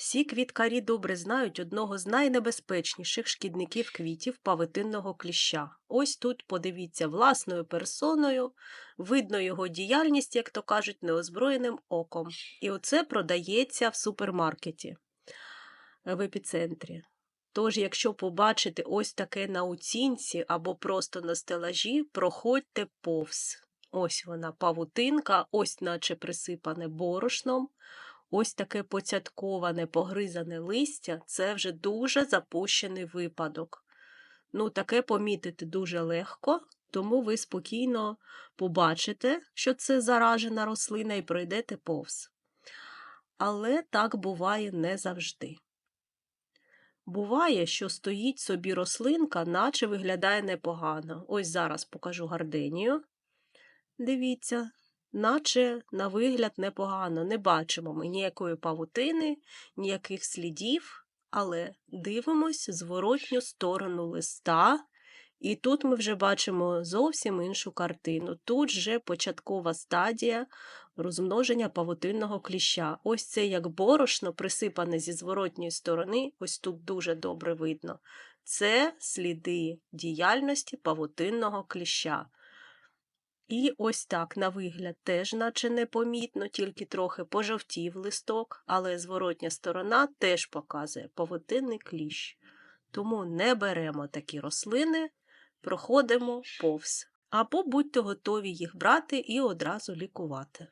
Всі квіткарі добре знають одного з найнебезпечніших шкідників квітів павитинного кліща. Ось тут подивіться власною персоною, видно його діяльність, як то кажуть, неозброєним оком. І оце продається в супермаркеті е, в епіцентрі. Тож, якщо побачите ось таке на оцінці або просто на стелажі, проходьте повз. Ось вона павутинка, ось наче присипане борошном. Ось таке поцятковане, погризане листя це вже дуже запущений випадок. Ну, таке помітити дуже легко, тому ви спокійно побачите, що це заражена рослина, і пройдете повз. Але так буває не завжди. Буває, що стоїть собі рослинка, наче виглядає непогано. Ось зараз покажу гарденію. Дивіться, наче на вигляд непогано. Не бачимо ми ніякої павутини, ніяких слідів, але дивимось зворотню сторону листа. І тут ми вже бачимо зовсім іншу картину. Тут вже початкова стадія розмноження павутинного кліща. Ось це як борошно, присипане зі зворотньої сторони, ось тут дуже добре видно. Це сліди діяльності павутинного кліща. І ось так, на вигляд, теж наче непомітно, тільки трохи пожовтів листок, але зворотня сторона теж показує поводинний кліщ. Тому не беремо такі рослини, проходимо повз. Або будьте готові їх брати і одразу лікувати.